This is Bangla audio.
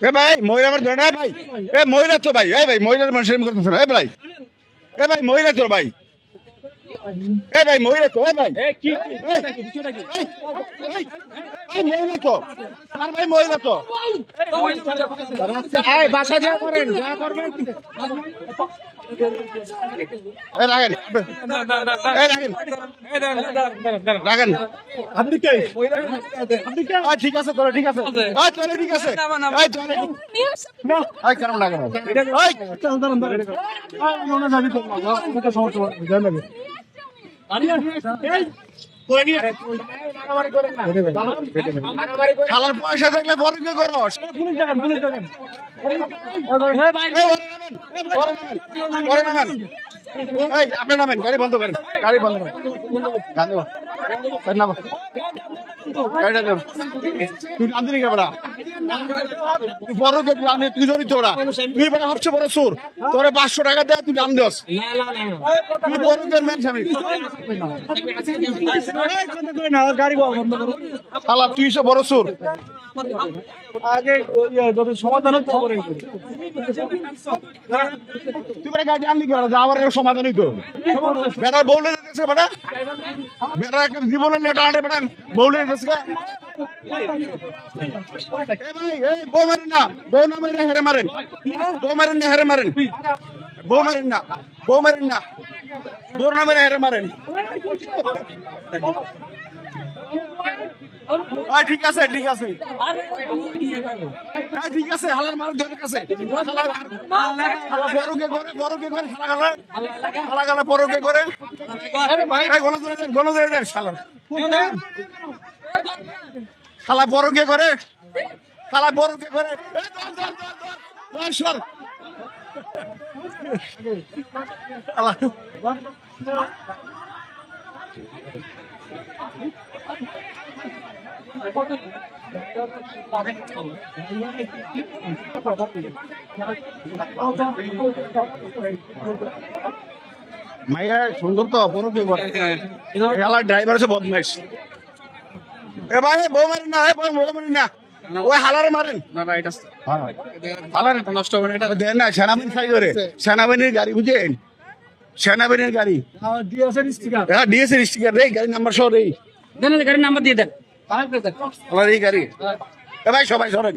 এ ভাই মহিলা আমার ধরে না ভাই। এ মহিলা তো ভাই। এ ভাই মহিলার মানুষের মুখে করতেছে না এ ভাই। এ ভাই মহিলা তো ভাই। এ ভাই মহিলা তো এ ভাই। এই কি এই, মহিলা তো। আর ভাই মহিলা তো। এই বাসা যা করেন যা করবেন। এ এ ঠিক আছে তোরা ঠিক আছে। ঠিক আছে। দাঁড়ান দাঁড়ান। আ যাবি তো না এটা সমস্যা খালার পয়সা থাকলে বড় কি করো পুলিশ দেখেন পুলিশ দেখেন। এই ভাই পরে নামেন এই আপনি নামেন গাড়ি বন্ধ করেন। গাড়ি বন্ধ করেন। বন্ধ। গাড়িটা বড় তুই তোরা তুই বড় সুর তোরে পাঁচশো টাকা দেয় তুই নাম দিস তুই বড় মেন স্বামী শালা তুই সে বড় সুর আগে ইয়ে, যদি সমাধান হতো তুই বড় গাড়ি আনলি কেবড়া যা আবার এর সমাধান হইতো। বেটার বউলে দিতেছে বেটা। বেটার একটা জীবনের নেটা আনে বেটা। বউলে এই বউ মারেন না। বউ না মারেন হেরে মারেন। বউ মারেন না হেরে মারেন। বউ মারেন না। বউ মারেন না। বউ না মেরে হেরে মারেন। ঠিক আছে ঠিক আছে। ঠিক আছে, হালার মার ধরে হালা বড়কে করে বড়কে করে, হালা গালা হালা গালা বড়কে করে। এই গণ ধরে দেন গণ শালা। বড়কে করে, শালা বড়কে করে। সর। শালা। মাইয়া সুন্দর তো বড়কে করে শালা ড্রাইভার আছে বদমাইশ। এ ভাই বউ মারেন না এ বউ বউ মারেন না। ওই হালারে মারেন। হালারে নষ্ট হবে এটা দেন না সেনাবাহিনী সাই করে সেনাবাহিনীর গাড়ি বুঝেন? সেনাবাহিনীর গাড়ি। স্টিকার হ্যাঁ ডিএসএর স্টিকার রে গাড়ি নাম্বার সহ রে। দেন গাড়ির নাম্বার দিয়ে দেন। আমার এই গাড়ি এ ভাই সবাই সরেন